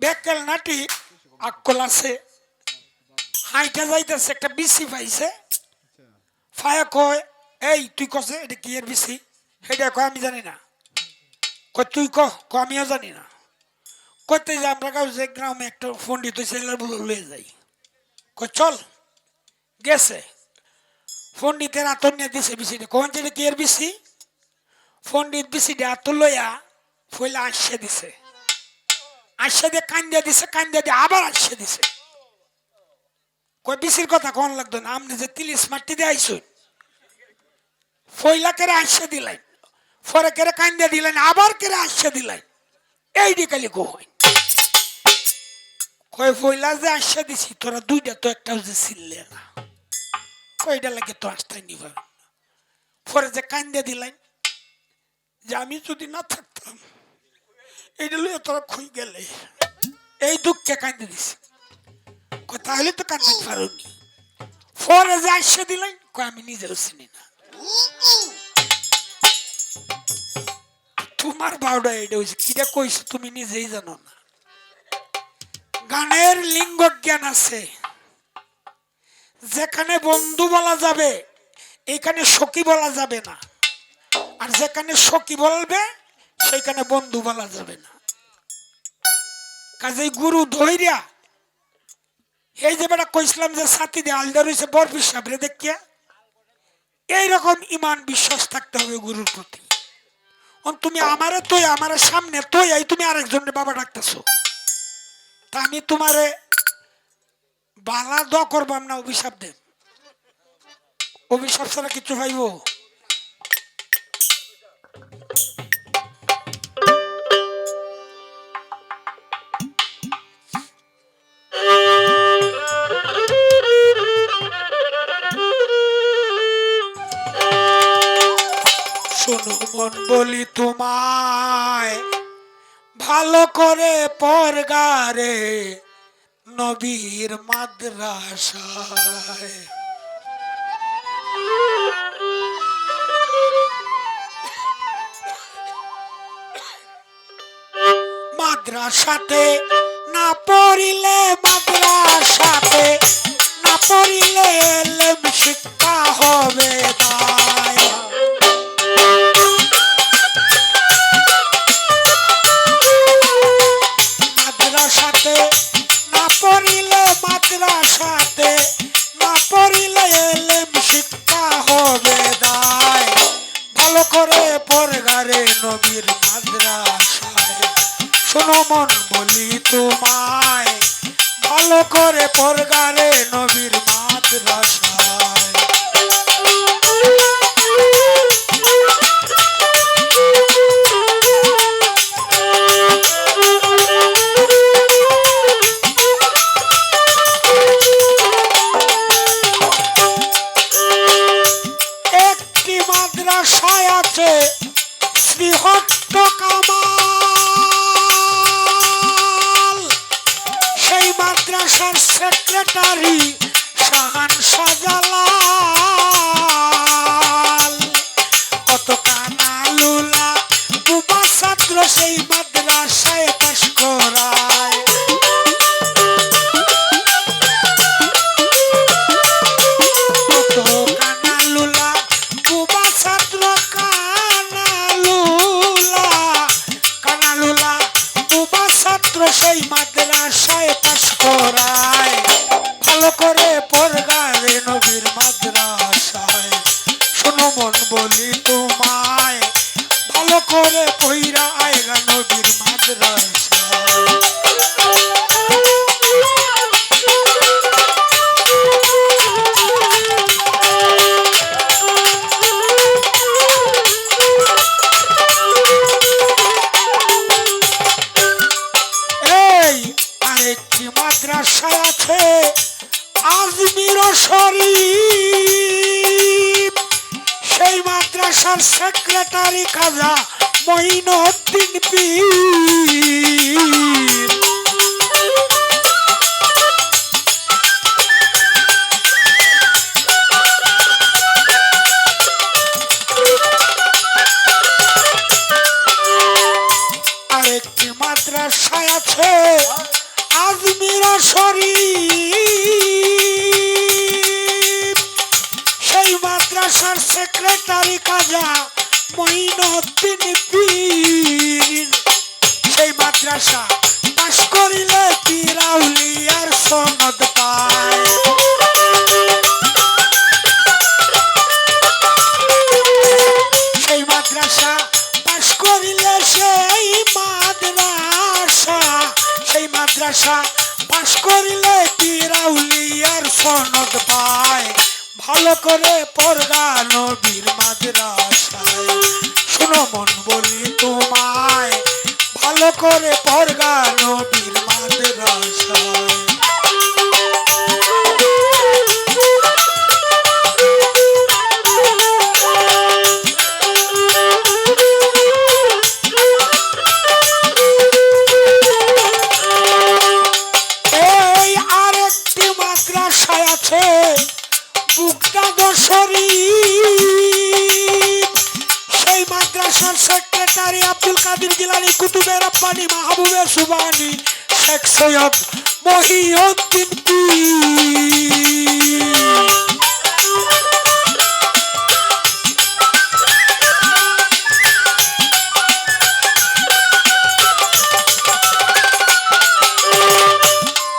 বেকাল নাটি আক্কল আছে। হাইটা যাইতেছে, একটা বিসি পাইছে। ফায়া কয়, এই, তুই কছে এটা কি এর বিসি? সেটা কয়, আমি জানি না। কয়, তুই কহ ক আমিও জানি না। কইতে যে, আমরা কাউ যে গ্রামে একটা পণ্ডিত ছেলের বলে লয়ে যাই। কয়, চল, গেছে। পণ্ডিতের আতর নিয়ে দিছে বিসিটা। কোন যেটা কি এর বিসি? পণ্ডিত বিসিটা আতর লইয়া, ফইলে আসছে দিছে। আসছে দিয়ে কান্দা দিছে, কান্দা দিয়ে আবার আসছে দিছে। কই বিসির কথা কোন লাগতো না? আপনি যে তিলিশ মাটি দিয়ে আইসুন। ফইলা কেড়ে আসছে দিলেন, ফরে কেড়ে কান্দা দিলেন, আবার কেড়ে আসছে দিলেন। এই দিকালি কই। কই ফইলা যে আসছে দিছি, তোরা দুইটা তো একটাও যে ছিললে না। কইটা লাগে তো আসতে নিবার পরে যে কান্দা দিলেন, যে আমি যদি না থাকতাম এইটা তোরা খুই গেলে। এই দুঃখে কান্দে দিছে। তাহলে তো কান্দতে পারোনি পরে যে আসছে দিলেন আমি নিজেও চিনি না। তোমার বাউডা এটা হয়েছে কিটা কইছো তুমি নিজেই জানো না। গানের লিঙ্গ জ্ঞান আছে। যেখানে বন্ধু বলা যাবে এইখানে সখী বলা যাবে না। আর যেখানে সখী বলবে সেইখানে বন্ধু বলা যাবে না। কাজেই গুরু ধৈর্যা। এই যে বেটা কইছিলাম যে সাথী দিয়ে আলদা রয়েছে, বরফির সাবরে দেখিয়া। এইরকম ইমান বিশ্বাস থাকতে হবে গুরুর প্রতি। তুমি আমারে তুই, আমার সামনে তুই, এই তুমি আরেকজনের বাবা ডাকতেছো। তা আমি তোমারে বালা দ করবাম না, অভিশাপ দেব অভিশাপ ছাড়া কিছু পাইব মন বলি তোমায়, ভালো করে পরগারে, নবীর মাদ্রাসায়। মাদ্রাসাতে না পড়িলে মাদ্রাসাতে, না পড়িলে শিক্ষা হবে দায় করে পরগারে নবীর মাদ্রাসায় শোনো মন বলি তোমায় ভালো করে পরগারে নবীর মাদ্রাসায় সেক্রেটারি শাহান সাজালাল। কত কানালুলা বুবা ছাত্র সেই মাদ্রাসায় পইরা আয়গা নবীর মাদ্রাসায় এই আরেকটি মাদ্রাসা আছে আজমির শরীফ। সেই মাদ্রাসার সেক্রেটারি খাজা মঈনুদ্দিন পীর। মঈনুদ্দিন পীর সেই মাদ্রাসা পাশ করিলে পিরাউলিয়ার সনদ পায়। সেই মাদ্রাসা পাশ করিলে সেই মাদ্রাসা সেই মাদ্রাসা পাশ করিলে পিরাউলিয়ার সনদ পায়। ভালো করে পড়গা নবীর মাদ্রাসায়। শোনো মন বলি তোমায় ভালো করে পড়গা নবীর মাদ্রাসায়। কাদের জিলানি কুতুবের আব্বানি মাহবুবের সুবানি শেখ সৈয়দ মহিউদ্দিন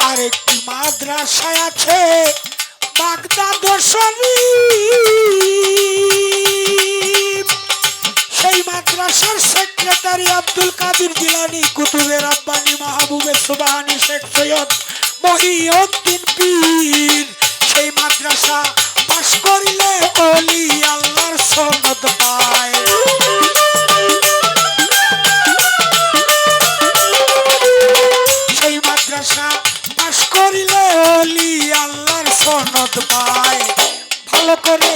আরেকটি মাদ্রাসায় আছে Baghdad Sharif secretary Abdul Qadir Jilani, কুতুবের আব্বানি মাহবুবের সুবাহানি শেখ সৈয়দ মহিউদ্দিন পীর। সেই মাদ্রাসা পাশ করিলে অলি আল্লাহর সনদ পায়। সেই মাদ্রাসা পাশ করিলে অলি আল্লাহর সনদ পায়। ভালো করে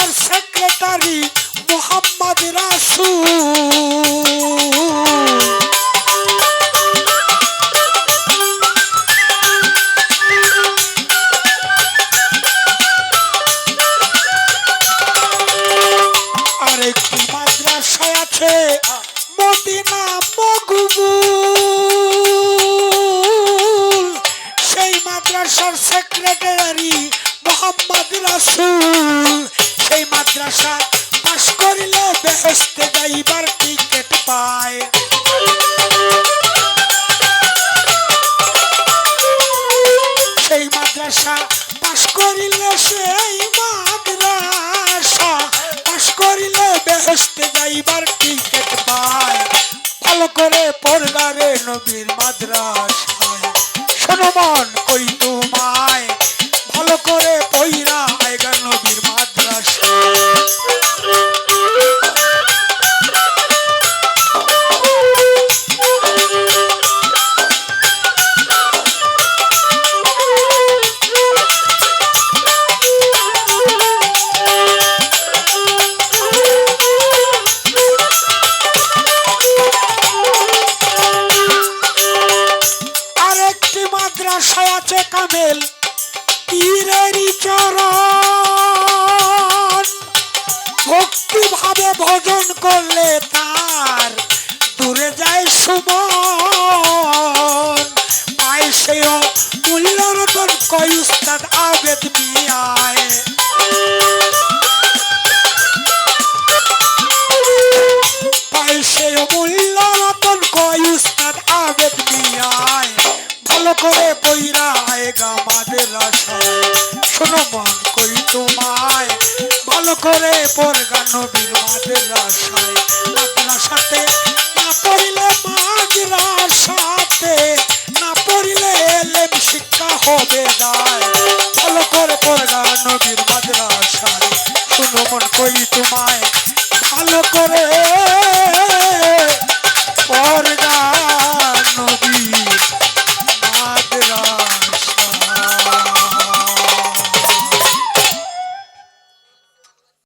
মাদ্রাসার সেক্রেটারি মোহাম্মদ রাসুল। আরেকটি মাদ্রাসায় আছে? মদিনা মকবুল। সেই মাদ্রাসার সেক্রেটারি মোহাম্মদ রাসুল। সেই মাদ্রাসা পাশ করিলে বেহেস্তে যাইবার টিকিট পায়। সেই মাদ্রাসা পাশ করিলে সেই মাদ্রাসা পাশ করিলে বেহেস্তে যাইবার টিকিট পায়। ভালো করে পড়গারে নবীর করলে তার, দূরে যায় সুমন। পায় সেও মূল্য রতন কয় আবেদ মিয়ায়। পায় সেও মূল্য রতন কয় উস্তাদ আবেদ মিয়ায়। ভালো করে বইরা আয়গা মাদের আশায়। শোনো মন কই তোমায়। ভালো করে পড়গা নবীর মাদের